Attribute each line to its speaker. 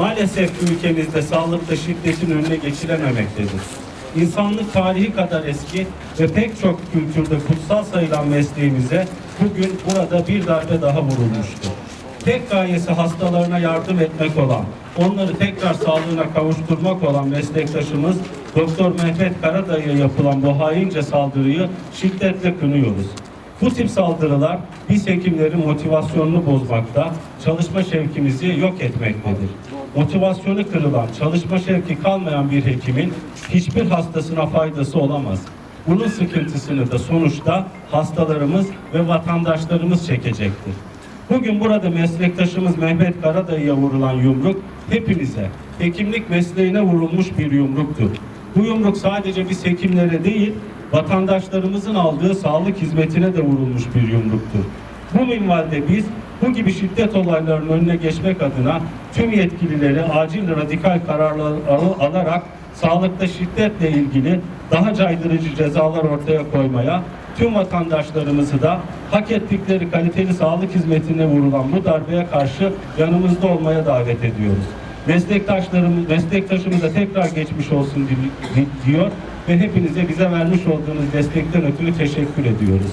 Speaker 1: Maalesef ülkemizde sağlıkta şiddetin önüne geçilememektedir. İnsanlık tarihi kadar eski ve pek çok kültürde kutsal sayılan mesleğimize bugün burada bir darbe daha vurulmuştur. Tek gayesi hastalarına yardım etmek olan, onları tekrar sağlığına kavuşturmak olan meslektaşımız Doktor Mehmet Karadayı'ya yapılan bu haince saldırıyı şiddetle kınıyoruz. Bu tip saldırılar biz hekimlerin motivasyonunu bozmakta, çalışma şevkimizi yok etmektedir. Motivasyonu kırılan, çalışma şevki kalmayan bir hekimin hiçbir hastasına faydası olamaz. Bunun sıkıntısını da sonuçta hastalarımız ve vatandaşlarımız çekecektir. Bugün burada meslektaşımız Mehmet Karadayı'ya vurulan yumruk hepimize, hekimlik mesleğine vurulmuş bir yumruktur. Bu yumruk sadece biz hekimlere değil, vatandaşlarımızın aldığı sağlık hizmetine de vurulmuş bir yumruktur. Bu minvalde biz bu gibi şiddet olaylarının önüne geçmek adına tüm yetkilileri acil radikal kararlar al- alarak sağlıkta şiddetle ilgili daha caydırıcı cezalar ortaya koymaya, tüm vatandaşlarımızı da hak ettikleri kaliteli sağlık hizmetine vurulan bu darbeye karşı yanımızda olmaya davet ediyoruz. Meslektaşlarımız, meslektaşımıza tekrar geçmiş olsun di- di- diyor ve hepinize bize vermiş olduğunuz destekten ötürü teşekkür ediyoruz.